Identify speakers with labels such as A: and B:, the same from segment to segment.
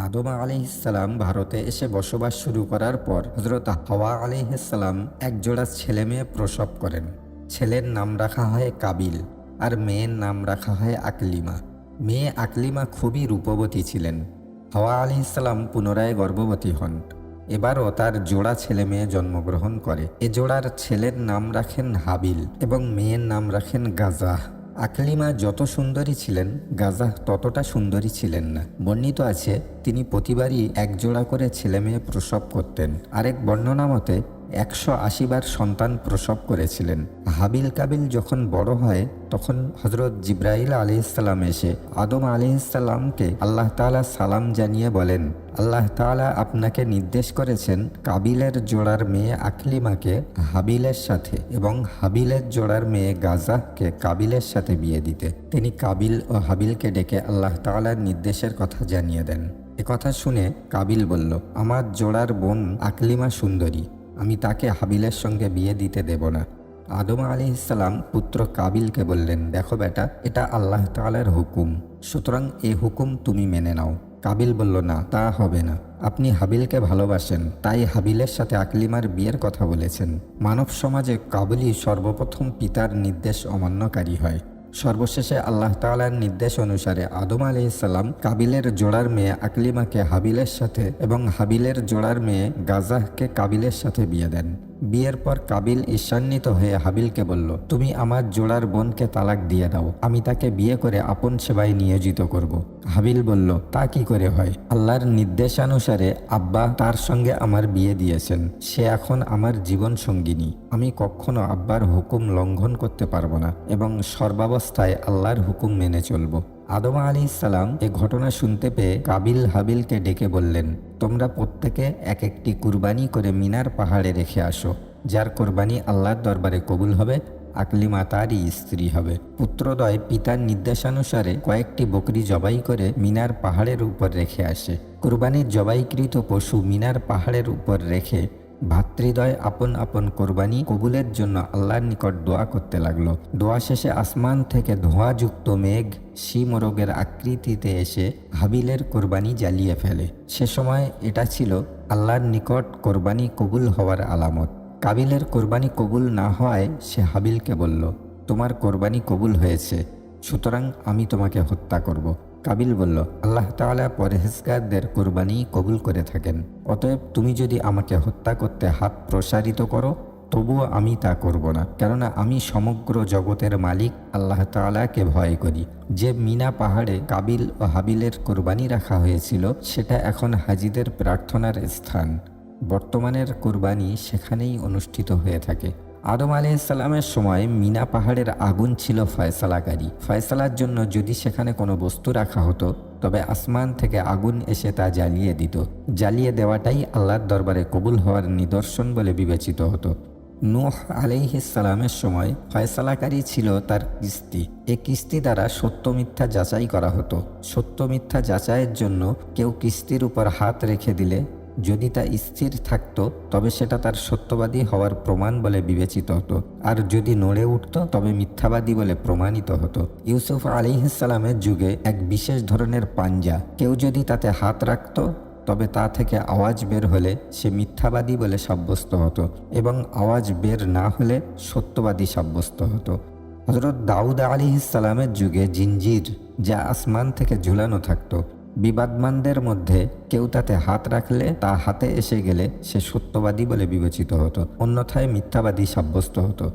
A: আদম আলিহিসাল্লাম ভারতে এসে বসবাস শুরু করার পর হজরত হাওয়া আলিহিসাল্লাম এক জোড়া ছেলে মেয়ে প্রসব করেন। ছেলের নাম রাখা হয় কাবিল আর মেয়ের নাম রাখা হয় আকলিমা। মেয়ে আকলিমা খুবই রূপবতী ছিলেন। হাওয়া আলিহিসাল্লাম পুনরায় গর্ভবতী হন। এবারও তার জোড়া ছেলে মেয়ে জন্মগ্রহণ করে। এ জোড়ার ছেলের নাম রাখেন হাবিল এবং মেয়ের নাম রাখেন গাজাহ। আকলিমা যত সুন্দরী ছিলেন গাজাহ ততটা সুন্দরী ছিলেন না। বর্ণিত আছে, তিনি প্রতিবারই একজোড়া করে ছেলে মেয়ে প্রসব করতেন। আরেক বর্ণনা মতে একশো আশিবার সন্তান প্রসব করেছিলেন। হাবিল কাবিল যখন বড় হয়, তখন হজরত জিব্রাইল আলিহিসাল্লাম এসে আদম আলিহিসাল্লামকে আল্লাহ তাআলা সালাম জানিয়ে বলেন, আল্লাহ তাআলা আপনাকে নির্দেশ করেছেন কাবিলের জোড়ার মেয়ে আকলিমাকে হাবিলের সাথে এবং হাবিলের জোড়ার মেয়ে গাজাহকে কাবিলের সাথে বিয়ে দিতে। তিনি কাবিল ও হাবিলকে ডেকে আল্লাহ তাআলার নির্দেশের কথা জানিয়ে দেন। কথা শুনে কাবিল বলল, আমার জোড়ার বোন আকলিমা সুন্দরী। আমি তাকে হাবিলের সঙ্গে বিয়ে দিতে দেব না। আদম আলী ইসলাম পুত্র কাবিলকে বললেন, দেখো বেটা, এটা আল্লাহ তালার হুকুম। সুতরাং এ হুকুম তুমি মেনে নাও। কাবিল বলল, না, তা হবে না। আপনি হাবিলকে ভালোবাসেন, তাই হাবিলের সাথে আকলিমার বিয়ের কথা বলেছেন। মানব সমাজে কাবুলি সর্বপ্রথম পিতার নির্দেশ অমান্যকারী হয়। সর্বশেষে আল্লাহ তালার নির্দেশ অনুসারে আদম আলি ইসাল্লাম কাবিলের জোড়ার মেয়ে আকলিমাকে হাবিলের সাথে এবং হাবিলের জোড়ার মেয়ে গাজাহকে কাবিলের সাথে বিয়ে দেন। বিয়ের পর কাবিল ঈর্ষান্বিত হয়ে হাবিলকে বলল, তুমি আমার জোড়ার বোনকে তালাক দিয়ে দাও, আমি তাকে বিয়ে করে আপন সেবায় নিয়োজিত করব। হাবিল বলল, তা কি করে হয়? আল্লাহর নির্দেশানুসারে আব্বা তার সঙ্গে আমার বিয়ে দিয়েছেন, সে এখন আমার জীবন সঙ্গিনী। আমি কখনো আব্বার হুকুম লঙ্ঘন করতে পারব না এবং সর্বাবস্থায় আল্লাহর হুকুম মেনে চলবো। আদম আলী ইসালাম এ ঘটনা শুনতে পেয়ে কাবিল হাবিলকে ডেকে বললেন, তোমরা প্রত্যেকে এক একটি কুরবানি করে মিনার পাহাড়ে রেখে আসো, যার কোরবানি আল্লাহর দরবারে কবুল হবে, আকলিমা তারই স্ত্রী হবে। পুত্রদয় পিতার নির্দেশানুসারে কয়েকটি বকরি জবাই করে মিনার পাহাড়ের উপর রেখে আসে। কুরবানির জবাইকৃত পশু মিনার পাহাড়ের উপর রেখে ভাতৃদয় আপন আপন কোরবানি কবুলের জন্য আল্লাহর নিকট দোয়া করতে লাগল। দোয়া শেষে আসমান থেকে ধোঁয়াযুক্ত মেঘ শিমরোগের আকৃতিতে এসে হাবিলের কোরবানি জ্বালিয়ে ফেলে। সে সময় এটা ছিল আল্লাহর নিকট কোরবানি কবুল হওয়ার আলামত। কাবিলের কোরবানি কবুল না হওয়ায় সে হাবিলকে বলল, তোমার কোরবানি কবুল হয়েছে, সুতরাং আমি তোমাকে হত্যা করব। কাবিল বলল, আল্লাহ তাআলা পরহেজগারদের কোরবানি কবুল করে থাকেন। অতএব তুমি যদি আমাকে হত্যা করতে হাত প্রসারিত করো, তবুও আমি তা করব না। কেননা আমি সমগ্র জগতের মালিক আল্লাহ তাআলাকে ভয় করি। যে মিনা পাহাড়ে কাবিল ও হাবিলের কোরবানি রাখা হয়েছিল, সেটা এখন হাজিদের প্রার্থনার স্থান। বর্তমানের কোরবানি সেখানেই অনুষ্ঠিত হয়ে থাকে। আদম আলাইসাল্লামের সময় মিনা পাহাড়ের আগুন ছিল ফয়সালাকারী। ফয়সালার জন্য যদি সেখানে কোনো বস্তু রাখা হতো, তবে আসমান থেকে আগুন এসে তা জ্বালিয়ে দিত। জ্বালিয়ে দেওয়াটাই আল্লাহর দরবারে কবুল হওয়ার নিদর্শন বলে বিবেচিত হতো। নূহ আলাইহিসালামের সময় ফয়সালাকারী ছিল তার কিস্তি। এ কিস্তি দ্বারা সত্য মিথ্যা যাচাই করা হতো। সত্য মিথ্যা যাচাইয়ের জন্য কেউ কিস্তির উপর হাত রেখে দিলে যদি তা স্থির থাকত, তবে সেটা তার সত্যবাদী হওয়ার প্রমাণ বলে বিবেচিত হতো। আর যদি নড়ে উঠত, তবে মিথ্যাবাদী বলে প্রমাণিত হতো। ইউসুফ আলিহাসালামের যুগে এক বিশেষ ধরনের পাঞ্জা। কেউ যদি তাতে হাত রাখত, তবে তা থেকে আওয়াজ বের হলে সে মিথ্যাবাদী বলে সাব্যস্ত হতো এবং আওয়াজ বের না হলে সত্যবাদী সাব্যস্ত হতো। হজরত দাউদ আলী ইসালামের যুগে জিঞ্জির যা আসমান থেকে ঝুলানো থাকতো বিবাদমানদের মধ্যে কেউ তাতে হাত রাখলে তা হাতে এসে গেলে সে সত্যবাদী বলে বিবেচিত হতো, অন্যথায় মিথ্যাবাদী সাব্যস্ত হতো।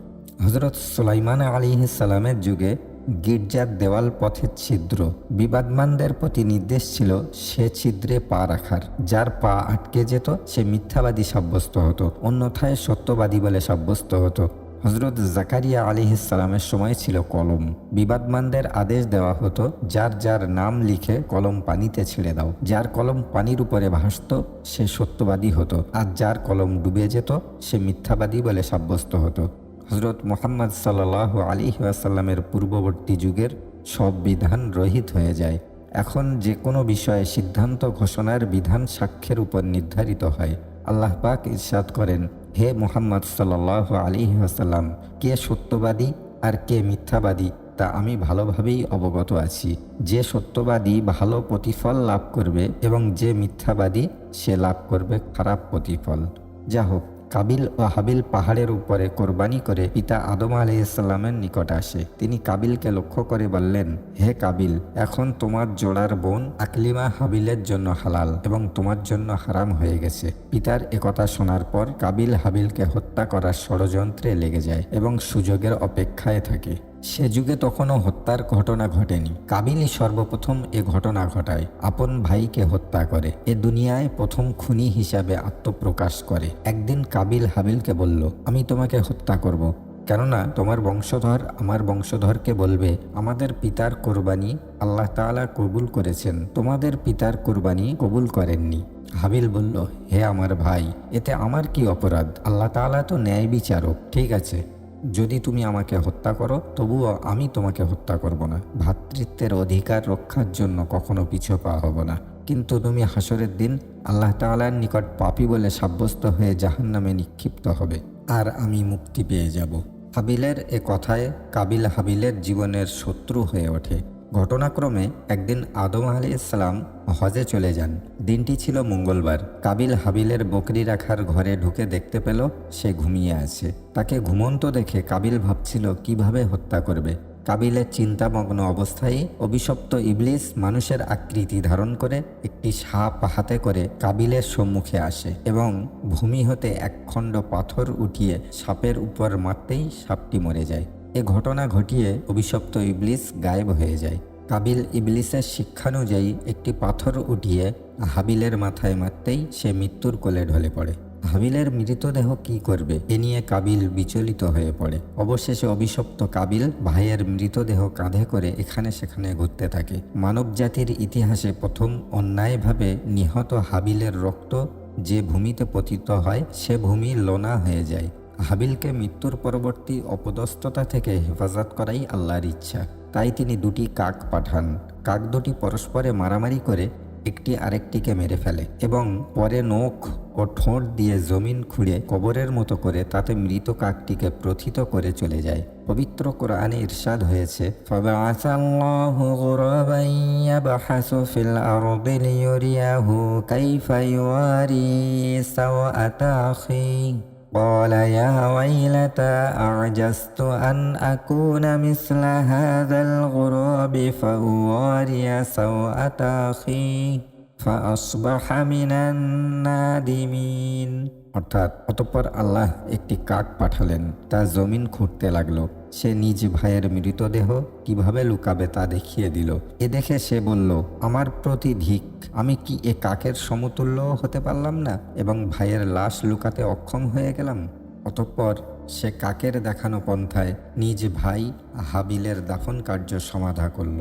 A: হজরত সুলাইমান আলী ইসালামের যুগে গির্জার দেওয়াল পথের ছিদ্র, বিবাদমানদের প্রতি নির্দেশ ছিল সে ছিদ্রে পা রাখার। যার পা আটকে যেত, সে মিথ্যাবাদী সাব্যস্ত হতো, অন্যথায় সত্যবাদী বলে সাব্যস্ত হতো। হজরত জাকারিয়া আলিহিসালামের সময় ছিল কলম। বিবাদমানদের আদেশ দেওয়া হতো, যার যার নাম লিখে কলম পানিতে ছেড়ে দাও। যার কলম পানির উপরে ভাসত, সে সত্যবাদী হতো। আর যার কলম ডুবে যেত, সে মিথ্যাবাদী বলে সাব্যস্ত হতো। হজরত মোহাম্মদ সাল্লাহ আলী আসাল্লামের পূর্ববর্তী যুগের সব বিধান রহিত হয়ে যায়। এখন যে কোনো বিষয়ে সিদ্ধান্ত ঘোষণার বিধান সাক্ষ্যের উপর নির্ধারিত হয়। আল্লাহ পাক ইরশাদ করেন হে মোহাম্মদ সাল্লাহ আলী আসাল্লাম কে সত্যবাদী আর কে মিথ্যাবাদী তা আমি ভালোভাবেই অবগত আছি। যে সত্যবাদী ভালো প্রতিফল লাভ করবে এবং যে মিথ্যাবাদী সে লাভ করবে খারাপ প্রতিফল। যা হোক কাবিল ও হাবিল পাহাড়ের উপরে কোরবানি করে পিতা আদম আলাইসাল্লামের নিকট আসে। তিনি কাবিলকে লক্ষ্য করে বললেন, হে কাবিল, এখন তোমার জোড়ার বোন আকলিমা হাবিলের জন্য হালাল এবং তোমার জন্য হারাম হয়ে গেছে। পিতার একথা শোনার পর কাবিল হাবিলকে হত্যা করার ষড়যন্ত্রে লেগে যায় এবং সুযোগের অপেক্ষায় থাকে। সে যুগে তখনও হত্যার ঘটনা ঘটেনি। কাবিলই সর্বপ্রথম এ ঘটনা ঘটায়। আপন ভাইকে হত্যা করে। এ দুনিয়ায় প্রথম খুনি হিসাবে আত্মপ্রকাশ করে। একদিন কাবিল হাবিলকে বলল, আমি তোমাকে হত্যা করব। কেননা তোমার বংশধর আমার বংশধরকে বলবে, আমাদের পিতার কোরবানি আল্লাহ তাআলা কবুল করেছেন। তোমাদের পিতার কোরবানি কবুল করেননি। হাবিল বলল, হে আমার ভাই, এতে আমার কি অপরাধ? আল্লাহ তাআলা তো ন্যায় বিচারক ঠিক আছে। যদি তুমি আমাকে হত্যা করো, তবুও আমি তোমাকে হত্যা করব না। ভ্রাতৃত্বের অধিকার রক্ষার জন্য কখনো পা হব না। কিন্তু তুমি হাসরের দিন আল্লাহ তালার নিকট পাপি বলে সাব্যস্ত হয়ে জাহান নামে নিক্ষিপ্ত হবে, আর আমি মুক্তি পেয়ে যাব। হাবিলের এ কথায় কাবিল হাবিলের জীবনের শত্রু হয়ে ওঠে। ঘটনাক্রমে একদিন আদম আলী ইসলাম হজে চলে যান। দিনটি ছিল মঙ্গলবার। কাবিল হাবিলের বকরি রাখার ঘরে ঢুকে দেখতে পেল, সে ঘুমিয়ে আছে। তাকে ঘুমন্ত দেখে কাবিল ভাবছিল, কীভাবে হত্যা করবে? কাবিলের চিন্তামগ্ন অবস্থায় অভিশপ্ত ইবলিস মানুষের আকৃতি ধারণ করে একটি সাপ হাতে করে কাবিলের সম্মুখে আসে এবং ভূমি হতে একখণ্ড পাথর উঠিয়ে সাপের উপর মারতেই সাপটি মরে যায়। এ ঘটনা ঘটিয়ে অভিশপ্ত ইবলিস গায়েব হয়ে যায়। কাবিল ইবলিসের শিক্ষানুযায়ী একটি পাথর উঠিয়ে হাবিলের মাথায় মারতেই সে মৃত্যুর কোলে ঢলে পড়ে। হাবিলের মৃতদেহ কি করবে? এ নিয়ে কাবিল বিচলিত হয়ে পড়ে। অবশেষে অভিশপ্ত কাবিল ভাইয়ের মৃতদেহ কাঁধে করে এখানে সেখানে ঘুরতে থাকে। মানব জাতির ইতিহাসে প্রথম অন্যায়ভাবে নিহত হাবিলের রক্ত যে ভূমিতে পতিত হয়, সে ভূমি লোনা হয়ে যায়। হাবিলকে মৃত্যুর পরবর্তী অপদস্থতা থেকে হেফাজত করাই আল্লাহর ইচ্ছা। তাই তিনি দুটি কাক পাঠান। কাক দুটি পরস্পরে মারামারি করে একটি আরেকটিকে মেরে ফেলে এবং পরে নখ ও ঠোঁট দিয়ে জমিন খুঁড়ে কবরের মতো করে তাতে মৃত কাকটিকে প্রথিত করে চলে যায়। পবিত্র কোরআনে ইরশাদ হয়েছে اللَّهُ غُرَابًا يَبْحَثُ فِي الْأَرْضِ لِيُرِيَهُ كَيْفَ يُوَارِي سَوْءَةَ أَخِيهِ قال يا ويلتى أعجزت أن أكون مثل هذا الغراب فأواري سوءة أخي فأصبح من النادمين অর্থাৎ অতঃপর আল্লাহ একটি কাক পাঠালেন তা জমিন খুঁড়তে লাগলো সে নিজ ভাইয়ের মৃতদেহ কীভাবে লুকাবে তা দেখিয়ে দিল। এ দেখে সে বলল, আমার প্রতি ধিক, আমি কি এ কাকের সমতুল্য হতে পারলাম না এবং ভাইয়ের লাশ লুকাতে অক্ষম হয়ে গেলাম? অতঃপর সে কাকের দেখানো পন্থায় নিজ ভাই হাবিলের দাফন কার্য সমাধা করল।